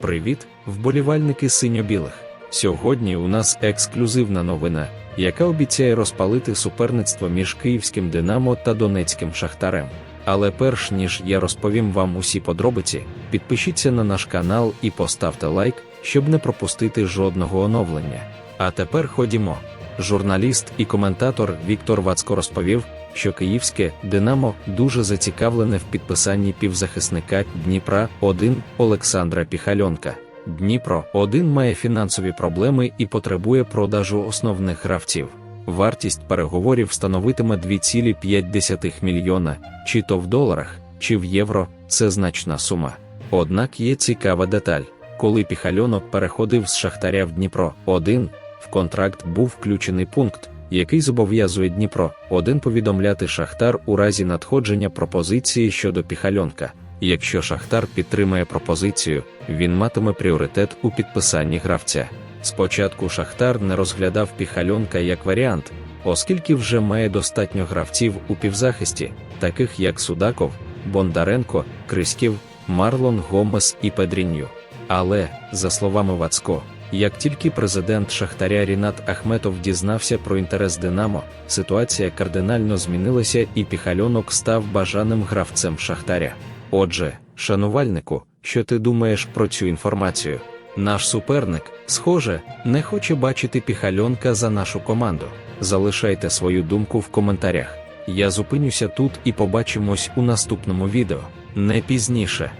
Привіт, вболівальники синьо-білих. Сьогодні у нас ексклюзивна новина, яка обіцяє розпалити суперництво між київським Динамо та Донецьким Шахтарем. Але перш ніж я розповім вам усі подробиці, підпишіться на наш канал і поставте лайк, щоб не пропустити жодного оновлення. А тепер ходімо. Журналіст і коментатор Віктор Вацко розповів, що київське Динамо дуже зацікавлене в підписанні півзахисника Дніпра 1 Олександра Піхальонка. Дніпро 1 має фінансові проблеми і потребує продажу основних гравців. Вартість переговорів становитиме 2,5 мільйона, чи то в доларах, чи в євро це значна сума. Однак є цікава деталь: коли Піхальонок переходив з Шахтаря в Дніпро 1 в контракт був включений пункт, який зобов'язує Дніпро 1 повідомляти Шахтар у разі надходження пропозиції щодо Піхальонка. Якщо Шахтар підтримає пропозицію, він матиме пріоритет у підписанні гравця. Спочатку Шахтар не розглядав Піхальонка як варіант, оскільки вже має достатньо гравців у півзахисті, таких як Судаков, Бондаренко, Криськів, Марлон Гомес і Педрінью. Але, за словами Вацко, як тільки президент Шахтаря Рінат Ахметов дізнався про інтерес Динамо, ситуація кардинально змінилася і Піхальонок став бажаним гравцем Шахтаря. Отже, шанувальнику, що ти думаєш про цю інформацію? Наш суперник, схоже, не хоче бачити піхальонка за нашу команду. Залишайте свою думку в коментарях. Я зупинюся тут і побачимось у наступному відео не пізніше.